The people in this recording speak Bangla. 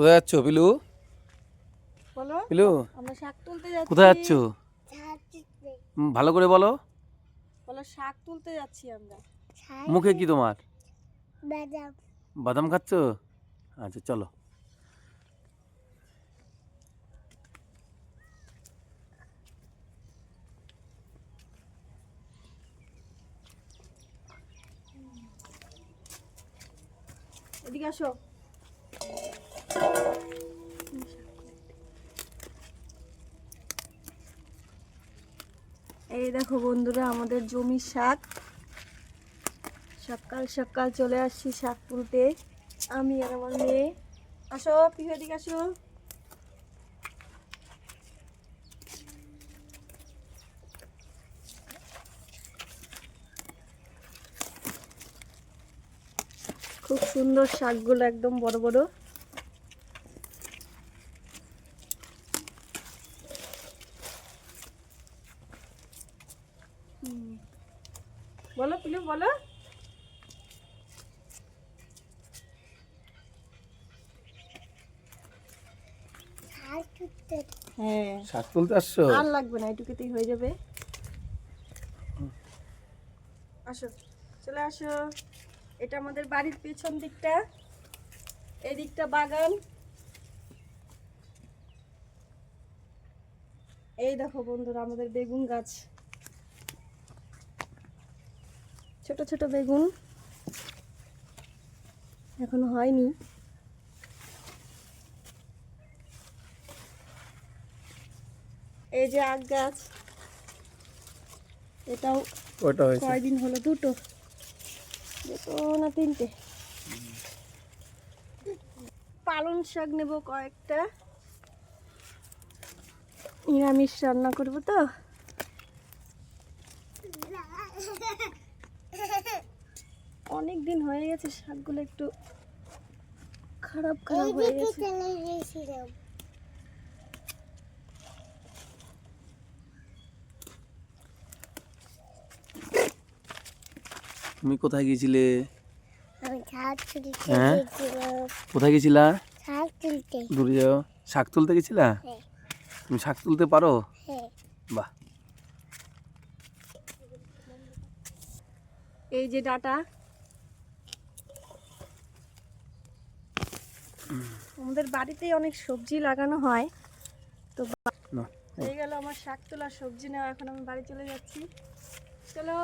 কোথায় যাচ্ছ পিলু? বলো পিলু? আমরা শাক তুলতে যাচ্ছি। কোথায় যাচ্ছ? ভালো করে বলো। বলো শাক তুলতে যাচ্ছি আমরা। মুখে কি তোমার? বাদাম। বাদাম খাচ্ছ? আচ্ছা চলো। এদিকে আসো। এই দেখো বন্ধুরা, আমাদের জমি শাক। সকাল সকাল চলে আসছি শাক তুলতে। আমি আর আমার মেয়ে। আসো পিছু এদিকে আসো। খুব সুন্দর শাকগুলো, একদম বড় বড়। বলো পিলু বলো। হ্যাঁ। শাক তুলতে আসছো? আর লাগবে না এটুকুতেই হয়ে যাবে। আসো চলে আসো। এটা আমাদের বাড়ির পেছন দিকটা এই দিকটা বাগান। এই দেখো বন্ধুরা আমাদের বেগুন গাছ। ছোট ছোট বেগুন। এখনও হয়নি। এই যে আখ গাছ এটাও ওটা হয়েছে। কয়দিন হলো? দুটো। দুটো না তিনটে? পালং শাক নেব কয়েকটা। নিরামিষ রান্না করব তো অনেক দিন হয়ে গেছে শাকগুলো একটু খারাপ খারাপ হয়ে গেছে। তুমি কোথায় গিয়েছিলে? আমি শাক তুলতে হ্যাঁ? কোথায় গেছিলা শাক তুলতে। দূরে যাও। শাক তুলতে গেছিলা? হ্যাঁ। তুমি শাক তুলতে পারো? হ্যাঁ। বাহ। এই যে ডাটা আমাদের বাড়িতে অনেক সবজি লাগানো হয়। তো হয়ে গেল আমার শাক তোলা সবজি নেওয়া এখন আমি বাড়ি চলে যাচ্ছি। চলো।